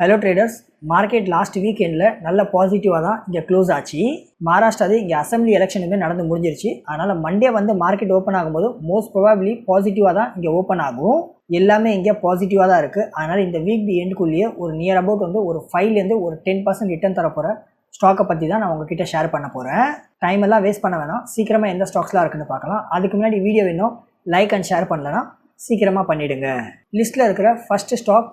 Hello traders market last வீக்கெண்டில் நல்ல பாசிட்டிவாக தான் இங்கே க்ளோஸ் ஆச்சு. மகாராஷ்டிராது இங்கே அசம்பிளி எலெக்ஷனுமே நடந்து முடிஞ்சிருச்சு. அதனால் மண்டே வந்து மார்க்கெட் ஓப்பன் ஆகும்போது மோஸ்ட் ப்ரொபாப்ளி பாசிட்டிவாக தான் இங்கே ஓப்பன் ஆகும். எல்லாமே இங்கே பாசிட்டிவாக தான் இருக்குது அதனால் இந்த வீக் தி எண்டுக்குள்ளேயே ஒரு நியர் அபவுட் வந்து ஒரு ஃபைவ்லேருந்து ஒரு டென் பர்சன்ட் ரிட்டர்ன் தரப்போகிற ஸ்டாக்கை பற்றி தான் நான் உங்ககிட்ட ஷேர் பண்ண போகிறேன் டைம் எல்லாம் வேஸ்ட் பண்ண வேணாம். சீக்கிரமாக எந்த ஸ்டாக்ஸ்லாம் இருக்குன்னு பார்க்கலாம். அதுக்கு முன்னாடி வீடியோ வேணும். லைக் அண்ட் ஷேர் பண்ணலன்னா சீக்கிரமாக பண்ணிவிடுங்க லிஸ்ட்டில் இருக்கிற first stock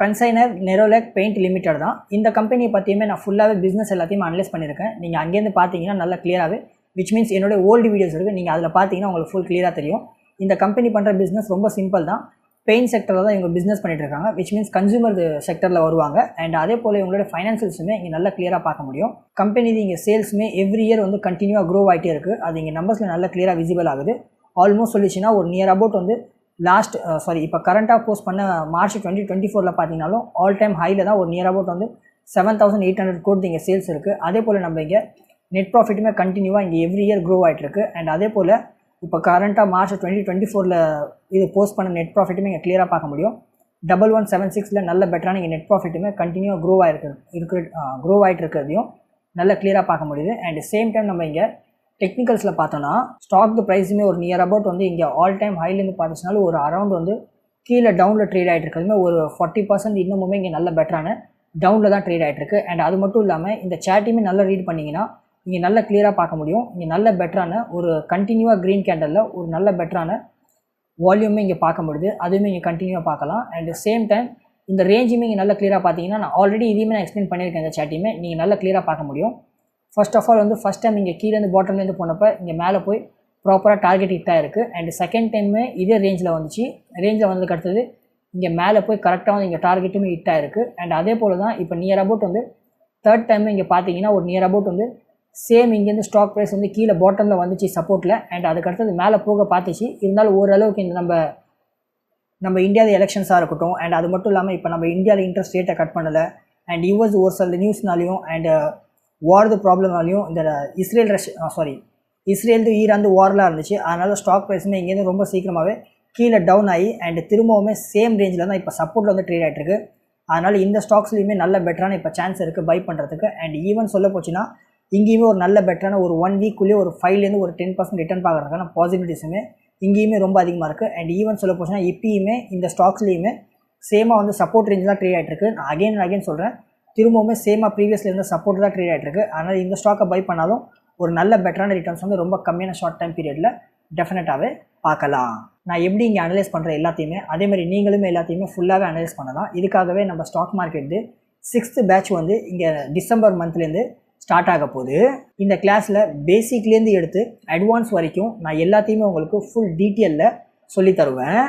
Kansai Nerolac paint limited தான். இந்த கம்பெனியை பற்றியுமே நான் ஃபுல்லாகவே பிஸ்னஸ் எல்லாத்தையும் அனலைஸ் பண்ணியிருக்கேன். நீங்கள் அங்கேருந்து பார்த்தீங்கன்னா நல்லா கிளியராகவே விச் மீன்ஸ் என்னோட ஓல்டு வீடியோஸ் இருக்குது நீங்கள் அதில் பார்த்தீங்கன்னா உங்களுக்கு ஃபுல் கிளியராக தெரியும். இந்த கம்பெனி பண்ணுற பிஸ்னஸ் ரொம்ப சிம்பிள் தான். பெயிண்ட் செக்டரில் தான் இவங்க பிஸ்னஸ் பண்ணிட்டு இருக்காங்க. விச் மீன்ஸ் கன்சூமர் செக்டரில் வருவாங்க. அண்ட் அதே போல் இவங்களோட ஃபைனான்சியல்ஸுமே இங்கே நல்லா கிளியராக பார்க்க முடியும். கம்பெனி இங்கே சேல்ஸுமே எவ்ரி இயர் வந்து கண்டினியூவாக க்ரோ ஆகிட்டே இருக்குது அது இங்கே நம்பர்ஸில் நல்லா கிளியராக விசிபிள் ஆகுது. ஆல்மோஸ்ட் சொல்லிச்சுன்னா ஒரு நியர் அபவுட் வந்து லாஸ்ட் சாரி இப்போ கரண்ட்டாக போஸ்ட் பண்ண மார்ச் டுவெண்ட்டி டுவெண்ட்டி ஃபோரில் பார்த்தீங்கனாலும் ஆல் டைம் ஹையில் தான் ஒரு நியர் அபவுட் வந்து seven thousand eight hundred crore இங்கே சேல்ஸ் இருக்குது அதே போல் நம்ம இங்கே நெட் ப்ராஃபிட்டுமே கண்டினியூவாக இங்கே எவ்ரி இயர் க்ரோ ஆகிட்டுருக்கு அண்ட் அதே போல் இப்போ கரண்ட்டாக மார்ச் டுவெண்ட்டி டுவெண்ட்டி ஃபோரில் இது போஸ்ட் பண்ண நெட் ப்ராஃபிட்டுமே இங்கே கிளியராக பார்க்க முடியும். டபுள் ஒன் செவன் சிக்ஸில் நல்ல பெட்டரான இங்கே நெட் ப்ராஃபிட்டுமே கண்டினியூவாக க்ரோ ஆகிருக்கு இருக்கிற க்ரோ ஆகிட்டு இருக்கிறதையும் நல்ல கிளியராக பார்க்க முடியுது. அண்ட் சேம் டைம் நம்ம இங்கே டெக்னிக்கல்ஸில் பார்த்தோன்னா ஸ்டாக் ப்ரைஸுமே ஒரு நியர் அபவுட் வந்து இங்கே ஆல் டைம் ஹைலேருந்து பார்த்துச்சுனாலும் ஒரு அரௌண்ட் வந்து கீழே டவுனில் ட்ரேட் ஆகிட்டு இருக்கிறதுமே ஒரு ஃபார்ட்டி பர்சன்ட் இன்னமுமே இங்கே நல்ல பெட்டரான டவுனில் தான் ட்ரேட் ஆகிட்டு இருக்கு அண்ட் அது மட்டும் இல்லாமல் இந்த சேட்டையுமே நல்லா ரீட் பண்ணிங்கன்னா இங்கே நல்ல கிளியராக பார்க்க முடியும். இங்கே நல்ல பெட்டரான ஒரு கண்டினியூவாக க்ரீன் கேண்டலில் ஒரு நல்ல பெட்டரான வால்யூமே இங்கே பார்க்க முடியுது. அதுவுமே இங்கே கண்டினியூவாக பார்க்கலாம். அண்ட் சேம் டைம் இந்த ரேஞ்சுமே இங்கே நல்லா கிளியராக பார்த்தீங்கன்னா நான் ஆல்ரெடி இதையுமே நான் எக்ஸ்பிளைன் பண்ணியிருக்கேன் இந்த சேட்டையுமே நீங்கள் நல்லா கிளியராக பார்க்க முடியும். ஃபர்ஸ்ட் ஆஃப் ஆல் வந்து ஃபஸ்ட் டைம் இங்கே கீழேருந்து பாட்டம்லேருந்து போனப்போ இங்கே மேலே போய் ப்ராப்பராக டார்கெட் ஹிட் ஆகிருக்கு அண்ட் செகண்ட் டைமே இதே ரேஞ்சில் வந்துச்சு. ரேஞ்சில் வந்ததுக்கு அடுத்தது இங்கே மேலே போய் கரெக்டாக வந்து இங்கே டார்கெட்டுமே ஹிட் ஆகிருக்கு அண்ட் அதே போல் தான் இப்போ நியர் அபவுட் வந்து தேர்ட் டைம் இங்கே பார்த்தீங்கன்னா ஒரு நியர் அபவுட் வந்து சேம் இங்கேருந்து ஸ்டாக் ப்ரைஸ் வந்து கீழே பாட்டமில் வந்துச்சு சப்போர்ட்டில் அண்ட் அதுக்கு அடுத்தது மேலே போக பார்த்துச்சு இருந்தாலும் ஓரளவுக்கு இந்த நம்ம நம்ம இந்தியாவில் எலெக்ஷன்ஸாக இருக்கட்டும். அண்ட் அது மட்டும் இல்லாமல் இப்போ நம்ம இந்தியாவில் இன்ட்ரெஸ்ட் ரேட்டை கட் பண்ணலை. அண்ட் யூஎஸ் ஒரு சில நியூஸ்னாலையும் அண்டு வார்து ப்ராப்ளம்னாலையும் இந்த Israel rush sorry Israel Iran வார்லாம் இருந்துச்சு. அதனால் ஸ்டாக் ப்ரைஸுமே இங்கேருந்து ரொம்ப சீக்கிரமாகவே கீழே டவுன் ஆகி அண்ட் திரும்பவுமே சேம் ரேஞ்சில் தான் இப்போ சப்போர்ட்டில் வந்து ட்ரேட் ஆகிட்டு இருக்கு. அதனால் இந்த ஸ்டாக்ஸ்லையுமே நல்ல பெட்டரான இப்போ சான்ஸ் இருக்குது பை பண்ணுறதுக்கு அண்ட் ஈவன் சொல்ல போச்சுன்னா இங்கேயுமே ஒரு நல்ல பெட்டரான ஒரு ஒன் வீக்குள்ளேயே ஒரு ஃபைவ்லேருந்து ஒரு டென் பர்சன்ட் ரிட்டர்ன் பார்க்குறதுக்கான பாசிபிலிட்டிஸுமே இங்கேயுமே ரொம்ப அதிகமாக இருக்குது அண்ட் ஈவன் சொல்ல போச்சுன்னா இப்பயுமே இந்த ஸ்டாக்ஸ்லேயுமே சேமாக வந்து சப்போர்ட் ரேஞ்ச் தான் ட்ரேட் ஆகிட்டு இருக்கு. நான் அகைன் அகைன் சொல்கிறேன் திரும்பவுமே சேமாக ப்ரீவியஸில் இருந்த சப்போர்ட் தான் ட்ரேட் ஆகிட்டு இருக்கு அதனால் இந்த ஸ்டாக்கை பை பண்ணாலும் ஒரு நல்ல பெட்டரான ரிட்டர்ன்ஸ் வந்து ரொம்ப கம்மியான ஷார்ட் டைம் பீரியடில் டெஃபினட்டாகவே பார்க்கலாம். நான் எப்படி இங்கே அனலைஸ் பண்ணுற எல்லாத்தையுமே அதே மாதிரி நீங்களுமே எல்லாத்தையுமே ஃபுல்லாகவே அனலைஸ் பண்ணலாம். இதுக்காகவே நம்ம ஸ்டாக் மார்க்கெட்டு சிக்ஸ்த்து பேட்ச் வந்து இங்கே டிசம்பர் மந்த்லேருந்து ஸ்டார்ட் ஆக போகுது. இந்த கிளாஸில் பேசிக்லேருந்து எடுத்து அட்வான்ஸ் வரைக்கும் நான் எல்லாத்தையுமே உங்களுக்கு ஃபுல் டீட்டெயிலில் சொல்லி தருவேன்.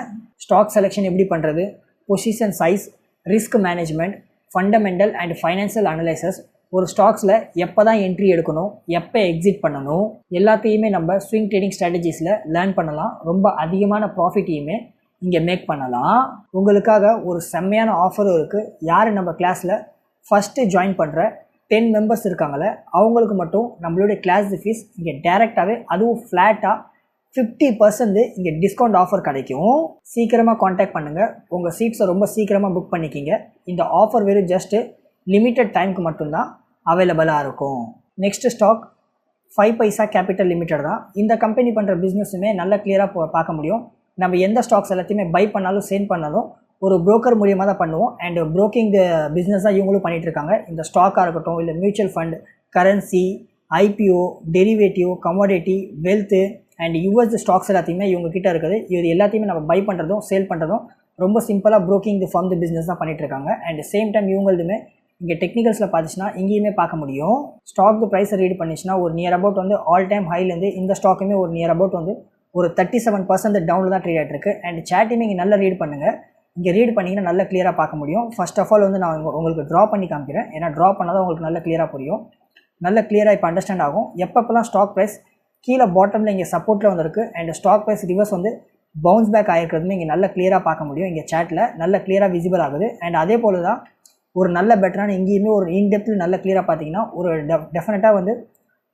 ஸ்டாக் செலெக்ஷன் எப்படி பண்ணுறது position size risk management fundamental and financial analysis ஒரு ஸ்டாக்ஸில் எப்போ தான் என்ட்ரி எடுக்கணும் எப்போ எக்ஸிட் பண்ணணும் எல்லாத்தையுமே நம்ம ஸ்விங் ட்ரேடிங் ஸ்ட்ராட்டஜிஸில் லேர்ன் பண்ணலாம். ரொம்ப அதிகமான ப்ராஃபிட்டையுமே இங்கே மேக் பண்ணலாம். உங்களுக்காக ஒரு செம்மையான ஆஃபரும் இருக்குது யார் நம்ம கிளாஸில் ஃபஸ்ட்டு ஜாயின் பண்ணுற டென் மெம்பர்ஸ் இருக்காங்களே அவங்களுக்கு மட்டும் நம்மளுடைய கிளாஸ் ஃபீஸ் இங்கே டேரெக்டாகவே அதுவும் ஃப்ளாட்டாக ஃபிஃப்டி பர்சன்ட் இங்கே டிஸ்கவுண்ட் ஆஃபர் கிடைக்கும். சீக்கிரமாக காண்டாக்ட் பண்ணுங்கள் உங்கள் சீட்ஸை ரொம்ப சீக்கிரமாக புக் பண்ணிக்கிங்க. இந்த ஆஃபர் வெறும் ஜஸ்ட்டு லிமிட்டட் டைமுக்கு மட்டும்தான் அவைலபிளாக இருக்கும். Next stock five paisa capital limited தான். இந்த கம்பெனி பண்ணுற பிஸ்னஸுமே நல்லா கிளியராக பார்க்க முடியும். நம்ம எந்த ஸ்டாக்ஸ் எல்லாத்தையுமே பை பண்ணாலும் சேல் பண்ணாலும் ஒரு புரோக்கர் மூலியமாக தான் பண்ணுவோம். அண்ட் புரோக்கிங் பிஸ்னஸ் தான் இவங்களும் பண்ணிகிட்டு இருக்காங்க. இந்த ஸ்டாக்காக இருக்கட்டும் இல்லை mutual fund currency IPO derivative commodity wealth and US stocks எல்லாத்தையுமே இவங்க கிட்ட இருக்குது. இது எல்லாத்தையுமே நம்ம பை பண்ணுறதும் சேல் பண்ணுறதும் ரொம்ப சிம்பிளாக broking the firm the business தான் பண்ணிட்டு இருக்காங்க. அண்ட் சேம் டைம் இவங்களுதுமே இங்கே டெக்னிக்கல்ஸில் பார்த்துச்சுன்னா இங்கேயுமே பார்க்க முடியும். ஸ்டாக் ப்ரைஸை ரீட் பண்ணிச்சுன்னா ஒரு நியர் அபவுட் வந்து ஆல் டைம் ஹைலேருந்து இந்த ஸ்டாக்குமே ஒரு நியர் அபவுட் வந்து ஒரு தேர்ட்டி செவன் பர்சன்ட் டவுனில் தான் ட்ரேட் ஆகிட்டு அண்ட் சேட்டையுமே இங்கே நல்லா ரீட் பண்ணுங்கள் இங்கே ரீட் பண்ணிங்கன்னா நல்லா கிளியராக பார்க்க முடியும். ஃபர்ஸ்ட் ஆஃப் ஆல் வந்து நான் உங்களுக்கு ட்ரா பண்ணி காமிக்கிறேன். ஏன்னா ட்ரா பண்ணால் தான் உங்களுக்கு நல்லா கிளியராக புரியும். நல்ல கிளியராக இப்போ அண்டர்ஸ்டாண்ட் ஆகும். எப்பப்பெல்லாம் ஸ்டாக் ப்ரைஸ் கீழே பாட்டமில் இங்கே சப்போர்ட்டில் வந்திருக்கு. அண்ட் ஸ்டாக் ப்ரைஸ் ரிவர்ஸ் வந்து பவுன்ஸ் பேக் ஆகிருக்கிறதுமே இங்கே நல்ல கிளியராக பார்க்க முடியும். இங்கே சேட்டில் நல்ல கிளியராக விசிபிள் ஆகுது. அண்ட் அதே போல் தான் ஒரு நல்ல பெட்டரான இங்கேயுமே ஒரு இன்டெப்த்தில் நல்ல கிளியராக பார்த்தீங்கன்னா ஒரு டெஃபினட்டாக வந்து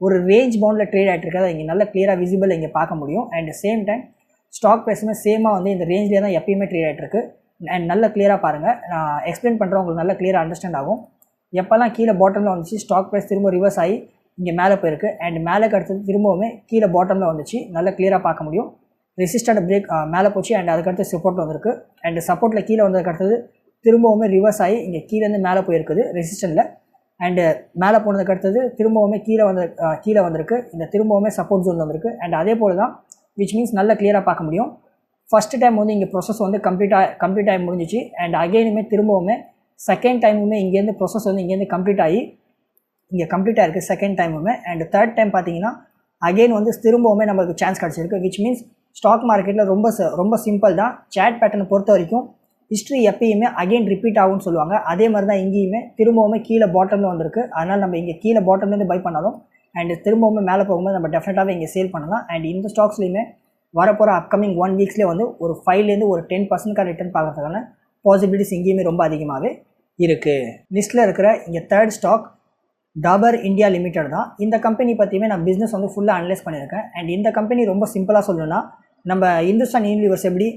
ஒரு ரேஞ்ச் பவுண்டில் ட்ரேட் ஆகிட்டு இருக்கிறத இங்கே நல்ல கிளியராக விசிபிள் இங்கே பார்க்க முடியும். அண்ட் சேம் டைம் ஸ்டாக் ப்ரைஸுமே சேமாக வந்து இந்த ரேஞ்சிலே தான் எப்பயுமே ட்ரேட் ஆகிட்டு இருக்கு. அண்ட் நல்ல கிளியராக பாருங்கள் நான் எக்ஸ்பிளைன் பண்ணுறேன் உங்களுக்கு நல்ல கிளியராக அண்டர்ஸ்டாண்ட் ஆகும். எப்போல்லாம் கீழே பாட்டமில் வந்துச்சு ஸ்டாக் ப்ரைஸ் திரும்ப ரிவர்ஸ் ஆகி இங்கே மேலே போயிருக்கு. அண்ட் மேலே அடுத்தது திரும்பவுமே கீழே பாட்டமில் வந்துச்சு. நல்லா கிளியராக பார்க்க முடியும். ரெசிஸ்டண்ட் பிரேக் மேலே போச்சு. அண்ட் அதுக்கடுத்து சப்போர்ட் வந்திருக்கு. அண்ட் சப்போர்ட்டில் கீழே வந்ததுக்கு அடுத்தது திரும்பவுமே ரிவர்ஸ் ஆகி இங்கே கீழேருந்து மேலே போயிருக்குது. ரெசிஸ்டண்டில் அண்டு மேலே போனதுக்கு அடுத்தது திரும்பவுமே கீழே வந்து கீழே வந்திருக்கு. இந்த திரும்பவுமே சப்போர்ட் ஜோன் வந்திருக்கு. அண்ட் அதே போல் தான் விச் மீன்ஸ் நல்லா கிளியராக பார்க்க முடியும். ஃபஸ்ட்டு டைம் வந்து இங்கே ப்ரொசஸ் வந்து கம்ப்ளீட்டாக கம்ப்ளீட் ஆகி முடிஞ்சிச்சு. அண்ட் அகைனுமே திரும்பவுமே செகண்ட் டைமுமே இங்கேருந்து ப்ரொசஸ் வந்து இங்கேருந்து கம்ப்ளீட் ஆகி இங்கே கம்ப்ளீட் இருக்குது செகண்ட் டைமுமே அண்ட் தேர்ட் டைம் பார்த்தீங்கன்னா அகைன் வந்து திரும்பவுமே நம்மளுக்கு சான்ஸ் கிடச்சிருக்கு விச் மீன்ஸ் ஸ்டாக் மார்க்கெட்டில் ரொம்ப ச- ரொம்ப சிம்பிள் தான். சேட் பேட்டர்னை பொறுத்த வரைக்கும் ஹிஸ்ட்ரி எப்பயுமே அகைன் ரிப்பீட் ஆகும்னு சொல்லுவாங்க. அதே மாதிரி தான் இங்கேயுமே திரும்பவுமே கீழே பாட்டமில் வந்திருக்கு. அதனால் நம்ம இங்கே கீழே பாட்டம்லேருந்து பை பண்ணாலும் அண்ட் திரும்பவுமே மேலே போகும்போது நம்ம டெஃபினட்டாகவே இங்கே சேல் பண்ணலாம். அண்ட் இந்த ஸ்டாக்ஸ்லையுமே வரப்போகிற அப்கமிங் ஒன் வீக்ஸ்லேயே வந்து ஒரு ஃபைவ்லேருந்து ஒரு டென் பர்சன்ட்காக ரிட்டர்ன் பார்க்கறதுக்கான பாசிபிலிட்டிஸ் இங்கேயுமே ரொம்ப அதிகமாகவே இருக்குது லிஸ்ட்டில் இருக்கிற இங்கே third stock Dabur India limited தான். இந்த கம்பெனி பற்றியுமே நான் பிஸ்னஸ் வந்து ஃபுல்லாக அனலைஸ் பண்ணியிருக்கேன். அண்ட் இந்த கம்பெனி ரொம்ப சிம்பிளாக சொல்லணும்னா நம்ம இந்துஸ்தான் யூனிவர்ஸ் எப்படி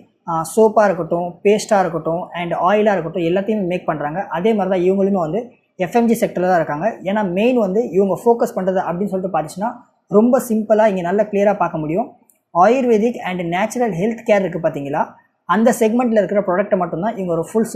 சோப்பாக இருக்கட்டும் பேஸ்ட்டாக இருக்கட்டும் அண்ட் ஆயிலாக இருக்கட்டும் எல்லாத்தையுமே மேக் பண்ணுறாங்க அதே மாதிரி தான் இவங்களுமே வந்து எஃப்எம்ஜி செக்டரில் தான் இருக்காங்க. ஏன்னா மெயின் வந்து இவங்க ஃபோக்கஸ் பண்ணுறது அப்படின்னு சொல்லிட்டு பார்த்துச்சுன்னா ரொம்ப சிம்பிளாக இங்கே நல்லா கிளியராக பார்க்க முடியும். Ayurvedic and natural health care இருக்குது பார்த்தீங்களா அந்த செக்மெண்ட்டில் இருக்கிற ப்ராடக்ட்டை மட்டும்தான் இவங்க ஒரு ஃபுல்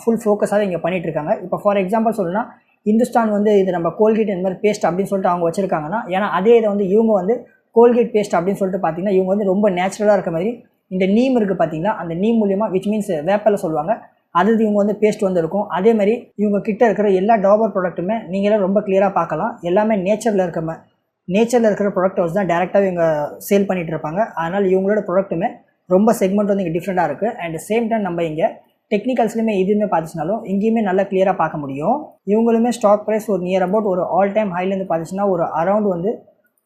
ஃபுல் ஃபோக்கஸாக இங்கே பண்ணிகிட்ருக்காங்க இருக்காங்க. இப்போ ஃபார் எக்ஸாம்பிள் சொல்லணும்னா இந்துஸ்தான் வந்து இது நம்ம கோல்கேட் இந்த மாதிரி பேஸ்ட் அப்படின்னு சொல்லிட்டு அவங்க வச்சுருக்காங்கன்னா ஏன்னா அதே இதை வந்து இவங்க வந்து கோல்கேட் பேஸ்ட் அப்படின்னு சொல்லிட்டு பார்த்தீங்கன்னா இவங்க வந்து ரொம்ப நேச்சுரலாக இருக்க மாதிரி இந்த நீம் இருக்குது பார்த்தீங்களா? அந்த நீம் மூலியமாக விச் மீன்ஸ் வேப்பலை சொல்லுவாங்க. அது இவங்க வந்து பேஸ்ட் வந்திருக்கும். அதே மாதிரி இவங்க கிட்ட இருக்கிற எல்லா டாபர் ப்ராடக்ட்டுமே நீங்களே ரொம்ப கிளியராக பார்க்கலாம். எல்லாமே நேச்சரில் இருக்க மா- நேச்சரில் இருக்கிற ப்ராடக்ட் வச்சு தான் டேரெக்டாக இவங்க சேல் பண்ணிகிட்டு இருப்பாங்க. அதனால் இவங்களோட ப்ராடக்ட்டுமே ரொம்ப செக்மெண்ட் வந்து இங்கே டிஃப்ரெண்ட்டாக இருக்குது அண்ட் சேம் டைம் நம்ம இங்கே டெக்னிக்கல்ஸ்லையுமே இதுவுமே பார்த்துச்சுனாலும் இங்கேயுமே நல்லா கிளியராக பார்க்க முடியும். இவங்களுமே ஸ்டாக் ப்ரைஸ் ஒரு நியர் அபவுட் ஒரு ஆல் டைம் ஹைலேருந்து பார்த்துச்சுன்னா ஒரு அரௌண்ட் வந்து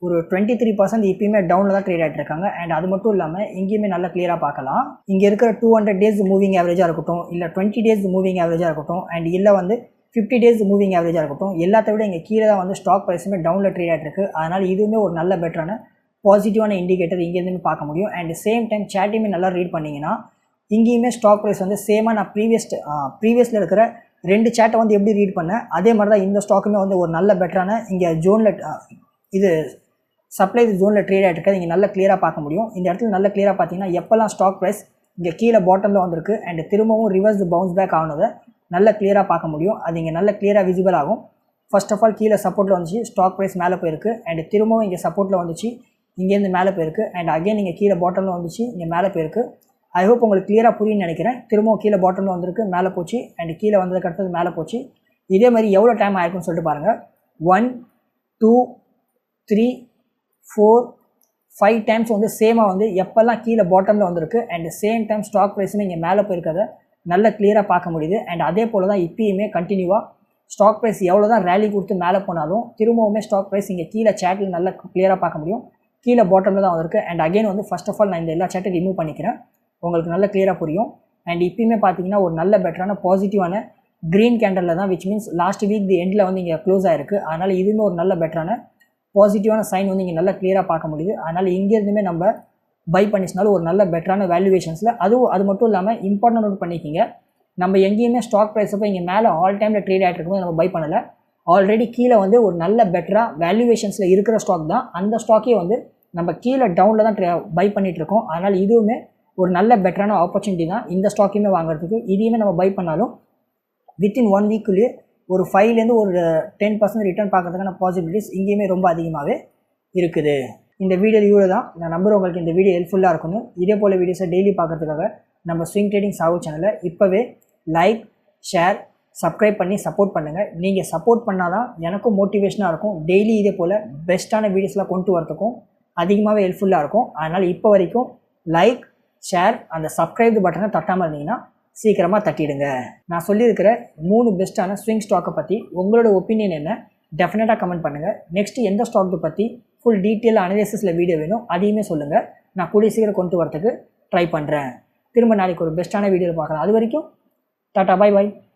ஒரு டுவெண்ட்டி த்ரீ பர்சன்ட் இப்பயுமே டவுனில் தான் ட்ரேட் ஆகிட்டு இருக்காங்க. அண்ட் அது மட்டும் இல்லாமல் இங்கேயுமே நல்லா கிளியராக பார்க்கலாம். இங்கே இருக்கிற டூ ஹண்ட்ரட் டேஸ் மூவிங் ஆவரேஜாக இருக்கட்டும் இல்லை டுவெண்ட்டி டேஸ் மூவிங் ஆவரேஜாக இருக்கட்டும் அண்ட் இல்லை வந்து ஃபிஃப்டி டேஸ் மூவிங் ஆவரேஜாக இருக்கட்டும் எல்லாத்த விட இங்கே கீழே தான் வந்து ஸ்டாக் ப்ரைஸுமே டவுனில் ட்ரேட் ஆகிட்டு இருக்கு. அதனால் இதுவுமே ஒரு நல்ல பெட்டரான பாசிட்டிவான இண்டிகேட்டர் இங்கேருந்து பார்க்க முடியும். அண்ட் சேம் டைம் சேட்டையுமே நல்லா ரீட் பண்ணிங்கன்னா இங்கேயுமே ஸ்டாக் ப்ரைஸ் வந்து சேமாக நான் ப்ரீவியஸ் ப்ரீவியஸில் இருக்கிற ரெண்டு சேட்டை வந்து எப்படி ரீட் பண்ணேன்? அதே மாதிரி தான் இந்த ஸ்டாக்குமே வந்து ஒரு நல்ல பெட்டரான இங்கே ஜோனில் இது சப்ளை ஜோனில் ட்ரேட் ஆகிட்டு இருக்கு இங்கே நல்ல கிளியராக பார்க்க முடியும். இந்த இடத்துல நல்ல கிளியராக பார்த்தீங்கன்னா எப்போல்லாம் ஸ்டாக் ப்ரைஸ் இங்கே கீழே பாட்டமில் வந்திருக்கு அண்ட் திரும்பவும் ரிவர்ஸ் பவுன்ஸ் பேக் ஆனதை நல்ல கிளியராக பார்க்க முடியும். அது இங்கே நல்ல கிளியராக விசிபிள் ஆகும். ஃபர்ஸ்ட் ஆஃப் ஆல் கீழே சப்போர்ட்டில் வந்துச்சு ஸ்டாக் ப்ரைஸ் மேலே போயிருக்கு. அண்ட் திரும்பவும் இங்கே சப்போர்ட்டில் வந்துச்சு இங்கேருந்து மேலே போயிருக்கு. அண்ட் அகைன் இங்கே கீழே பாட்டமில் வந்துச்சு இங்கே மேலே போயிருக்கு. ஐ ஹோப் உங்களுக்கு கிளியராக புரியும்னு நினைக்கிறேன். திரும்பவும் கீழே பாட்டமில் வந்திருக்கு மேலே போச்சு. அண்ட் கீழே வந்ததுக்கு அடுத்தது மேலே போச்சு. இதே மாதிரி எவ்வளோ டைம் ஆயிருக்குன்னு சொல்லிட்டு பாருங்கள் one two three four five times வந்து சேமாக வந்து எப்போல்லாம் கீழே பாட்டமில் வந்திருக்கு. அண்ட் சேம் டைம் ஸ்டாக் ப்ரைஸுமே இங்கே மேலே போயிருக்கிறத நல்ல கிளியராக பார்க்க முடியுது. அண்ட் அதே போல் தான் இப்பயுமே கண்டினியூவாக ஸ்டாக் ப்ரைஸ் எவ்வளோ தான் ரேலி கொடுத்து மேலே போனாலும் திரும்பவுமே ஸ்டாக் ப்ரைஸ் இங்கே கீழே சேட்டில் நல்லா கிளியராக பார்க்க முடியும். கீழே பாட்டமில் தான் வந்திருக்கு. அண்ட் அகைன் வந்து ஃபஸ்ட் ஆஃப் ஆல் நான் இந்த எல்லா சேட்டையும் ரிமூவ் பண்ணிக்கிறேன். உங்களுக்கு நல்ல கிளியராக புரியும். அண்ட் இப்பயுமே பார்த்தீங்கன்னா ஒரு நல்ல பெட்டரான பாசிட்டிவான க்ரீன் கேண்டலில் தான் which means last week the எண்டில் வந்து இங்கே க்ளோஸ் ஆயிருக்கு. அதனால் இதுவுமே ஒரு நல்ல பெட்டரான பாசிட்டிவான சைன் வந்து இங்கே நல்லா கிளியராக பார்க்க முடியுது. அதனால் இங்கேருந்துமே நம்ம பை பண்ணிச்சினாலும் ஒரு நல்ல பெட்டரான வேல்யூவேஷன்ஸில் அதுவும் அது மட்டும் இல்லாமல் இம்பார்ட்டன்ட் நோட் பண்ணிக்கிங்க. நம்ம எங்கேயுமே ஸ்டாக் ப்ரைஸ் அப்போ இங்கே மேலே ஆல் டைமில் ட்ரேட் ஆகிட்டு இருக்கும்போது நம்ம பை பண்ணலை. ஆல்ரெடி கீழே வந்து ஒரு நல்ல பெட்டராக வேல்யூவேஷன்ஸில் இருக்கிற ஸ்டாக் தான். அந்த ஸ்டாக்கே வந்து நம்ம கீழே டவுனில் தான் பை பண்ணிட்டு இருக்கோம். அதனால் இதுவுமே ஒரு நல்ல பெட்டரான ஆப்பர்ச்சுனிட்டி தான் இந்த ஸ்டாக்கையுமே வாங்குறதுக்கு. இதையுமே நம்ம பை பண்ணாலும் வித்தின் ஒன் வீக்குள்ளேயே ஒரு ஃபைவ்லேருந்து ஒரு டென் பர்சன்ட் ரிட்டர்ன் பார்க்கறதுக்கான பாசிபிலிட்டிஸ் இங்கேயுமே ரொம்ப அதிகமாகவே இருக்குது. இந்த வீடியோ இவ்வளோ தான். நான் நம்புறேன் உங்களுக்கு இந்த வீடியோ ஹெல்ப்ஃபுல்லாக இருக்கும்னு. இதே போல் வீடியோஸை டெய்லி பார்க்கறதுக்காக நம்ம ஸ்விங் ட்ரேடிங் சாகு சேனலை இப்போவே லைக் ஷேர் சப்ஸ்கிரைப் பண்ணி சப்போர்ட் பண்ணுங்கள் நீங்கள் சப்போர்ட் பண்ணால் தான் எனக்கும் மோட்டிவேஷனாக இருக்கும். டெய்லி இதே போல் பெஸ்ட்டான வீடியோஸ்லாம் கொண்டு வரதுக்கும் அதிகமாகவே ஹெல்ப்ஃபுல்லாக இருக்கும். அதனால் இப்போ வரைக்கும் லைக் ஷேர் அந்த சப்ஸ்கிரைப் பட்டனை தட்டாமல் இருந்தீங்கன்னா சீக்கிரமாக தட்டிடுங்க. நான் சொல்லியிருக்கிற மூணு பெஸ்ட்டான ஸ்விங் ஸ்டாக்கை பற்றி உங்களோட ஒப்பீனியன் என்ன டெஃபினட்டாக கமெண்ட் பண்ணுங்கள் நெக்ஸ்ட்டு எந்த ஸ்டாக்கு பற்றி ஃபுல் டீட்டெயில் அனலிசிஸில் வீடியோ வேணும் அதையுமே சொல்லுங்கள் நான் கூடிய சீக்கிரம் கொண்டு வரத்துக்கு ட்ரை பண்ணுறேன் திரும்ப நாளைக்கு ஒரு பெஸ்ட்டான வீடியோவில் பார்க்குறேன் அது வரைக்கும் டாட்டா பாய் பாய்